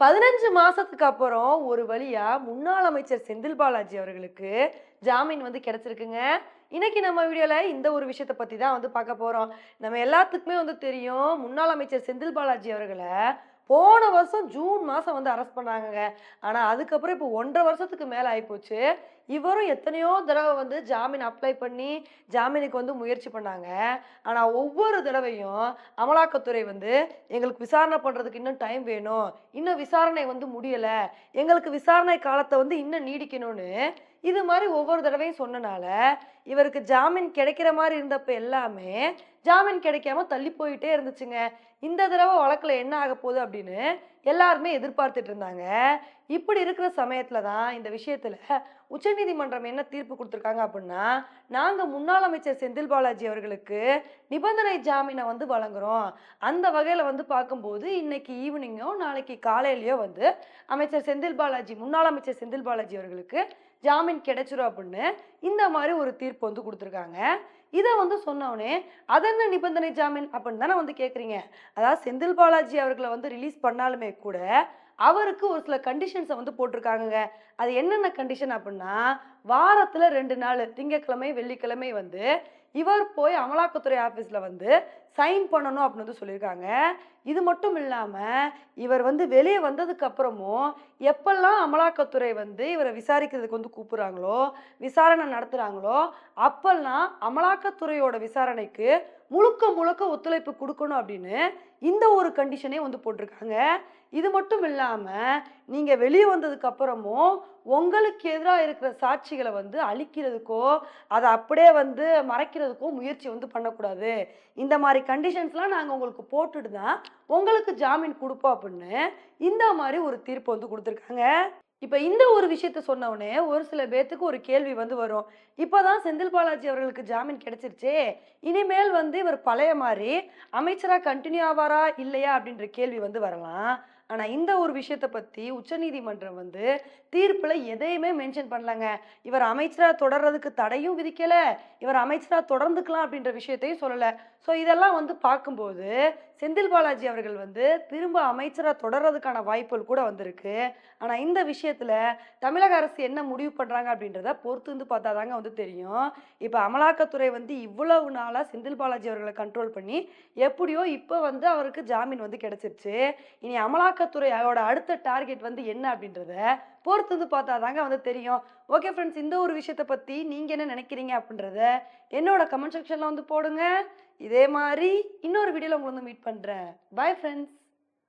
பதினஞ்சு மாசத்துக்கு அப்புறம் ஒரு வழியா முன்னாள் அமைச்சர் செந்தில் பாலாஜி அவர்களுக்கு ஜாமீன் வந்து கிடைச்சிருக்குங்க. இன்னைக்கு நம்ம வீடியோல இந்த ஒரு விஷயத்த பத்தி தான் வந்து பார்க்க போறோம். நம்ம எல்லாத்துக்குமே வந்து தெரியும் முன்னாள் அமைச்சர் செந்தில் பாலாஜி அவர்களை போன வருஷம் ஜூன் மாதம் வந்து அரெஸ்ட் பண்ணாங்கங்க. ஆனால் அதுக்கப்புறம் இப்போ ஒன்றரை வருஷத்துக்கு மேலே ஆகிப்போச்சு இவரும் எத்தனையோ தடவை வந்து ஜாமீன் அப்ளை பண்ணி ஜாமீனுக்கு வந்து முயற்சி பண்ணாங்க. ஆனால் ஒவ்வொரு தடவையும் அமலாக்கத்துறை வந்து எங்களுக்கு விசாரணை பண்ணுறதுக்கு இன்னும் டைம் வேணும். இன்னும் விசாரணை வந்து முடியலை. எங்களுக்கு விசாரணை காலத்தை வந்து இன்னும் நீடிக்கணும்னு இது மாதிரி ஒவ்வொரு தடவையும் சொன்னனால இவருக்கு ஜாமீன் கிடைக்கிற மாதிரி இருந்தப்ப எல்லாமே ஜாமீன் கிடைக்காம தள்ளி போயிட்டே இருந்துச்சுங்க. இந்த தடவை வழக்கில் என்ன ஆக போகுது அப்படின்னு அப்படின்னு எல்லாருமே எதிர்பார்த்துட்டு இருந்தாங்க. இப்படி இருக்கிற சமயத்துல தான் இந்த விஷயத்துல உச்சநீதிமன்றம் என்ன தீர்ப்பு கொடுத்துருக்காங்க அப்படின்னா நாங்க முன்னாள் அமைச்சர் செந்தில் பாலாஜி அவர்களுக்கு நிபந்தனை ஜாமீனை வந்து வழங்குறோம். அந்த வகையில வந்து பார்க்கும்போது இன்னைக்கு ஈவினிங்கோ நாளைக்கு காலையிலயோ வந்து அமைச்சர் செந்தில் பாலாஜி முன்னாள் அமைச்சர் செந்தில் பாலாஜி அவர்களுக்கு ஜாமீன் கிடைச்சிரும் அப்படின்னு இந்த மாதிரி ஒரு தீர்ப்பு வந்து கொடுத்துருக்காங்க. இதை வந்து சொன்னவொடனே அதென்ன நிபந்தனை ஜாமீன்? அப்படின்னு தானே வந்து கேட்குறீங்க அதாவது செந்தில் பாலாஜி அவர்களை வந்து ரிலீஸ் பண்ணாலுமே கூட அவருக்கு ஒரு சில கண்டிஷன்ஸை வந்து போட்டிருக்காங்கங்க. அது என்னென்ன கண்டிஷன் அப்படின்னா வாரத்தில் ரெண்டு நாள் திங்கட்கிழமை வெள்ளிக்கிழமை வந்து இவர் போய் அமலாக்கத்துறை ஆஃபீஸில் வந்து சைன் பண்ணணும் அப்படின்னு வந்து சொல்லியிருக்காங்க இது மட்டும் இல்லாமல் இவர் வந்து வெளியே வந்ததுக்கப்புறமும் எப்பெல்லாம் அமலாக்கத்துறை வந்து இவரை விசாரிக்கிறதுக்கு வந்து கூப்பிட்றாங்களோ விசாரணை நடத்துகிறாங்களோ அப்பெல்லாம் அமலாக்கத்துறையோட விசாரணைக்கு முழுக்க முழுக்க ஒத்துழைப்பு கொடுக்கணும் அப்படின்னு இந்த ஒரு கண்டிஷனே வந்து போட்டிருக்காங்க. இது மட்டும் இல்லாமல் நீங்கள் வெளியே வந்ததுக்கு அப்புறமும் உங்களுக்கு எதிராக இருக்கிற சாட்சிகளை வந்து அழிக்கிறதுக்கோ அதை அப்படியே வந்து மறைக்கிறதுக்கோ முயற்சி வந்து பண்ணக்கூடாது. இந்த மாதிரி கண்டிஷன்ஸ்லாம் நாங்கள் உங்களுக்கு போட்டுட்டு தான் உங்களுக்கு ஜாமீன் கொடுப்போம் அப்படின்னு இந்த மாதிரி ஒரு தீர்ப்பு வந்து கொடுத்துருக்காங்க. இப்போ இந்த ஒரு விஷயத்த சொன்ன உடனே ஒரு சில பேர்த்துக்கு ஒரு கேள்வி வந்து வரும். இப்போதான் செந்தில் பாலாஜி அவர்களுக்கு ஜாமீன் கிடைச்சிருச்சே. இனிமேல் வந்து இவர் பழைய மாதிரி அமைச்சராக கண்டினியூ ஆவாரா இல்லையா அப்படின்ற கேள்வி வந்து வரலாம். ஆனால் இந்த ஒரு விஷயத்தை பற்றி உச்சநீதிமன்றம் வந்து தீர்ப்பில் எதையுமே மென்ஷன் பண்ணலங்க. இவர் அமைச்சராக தொடர்றதுக்கு தடையும் விதிக்கலை இவர் அமைச்சராக தொடர்ந்துக்கலாம் அப்படின்ற விஷயத்தையும் சொல்லலை. ஸோ இதெல்லாம் வந்து பார்க்கும்போது செந்தில் பாலாஜி அவர்கள் வந்து திரும்ப அமைச்சராக தொடர்றதுக்கான வாய்ப்புகள் கூட வந்திருக்கு. ஆனால் இந்த விஷயத்தில் தமிழக அரசு என்ன முடிவு பண்ணுறாங்க அப்படின்றத பொறுத்து வந்து பார்த்தா தாங்க வந்து தெரியும். இப்போ அமலாக்கத்துறை வந்து இவ்வளவு நாளாக செந்தில் பாலாஜி அவர்களை கண்ட்ரோல் பண்ணி எப்படியோ இப்போ வந்து அவருக்கு ஜாமீன் வந்து கிடச்சிருச்சு. இனி அமலாக்கத்துறையோட அடுத்த டார்கெட் வந்து என்ன அப்படின்றத பொறுத்து வந்து பார்த்தா தாங்க வந்து தெரியும். ஓகே ஃப்ரெண்ட்ஸ் இந்த ஒரு விஷயத்தை பற்றி நீங்கள் என்ன நினைக்கிறீங்க அப்படின்றத என்னோட கமெண்ட் செக்ஷனில் வந்து போடுங்க. இதே மாதிரி இன்னொரு வீடியோவில் உங்களை வந்து மீட் பண்ணுறேன் பை ஃப்ரெண்ட்ஸ்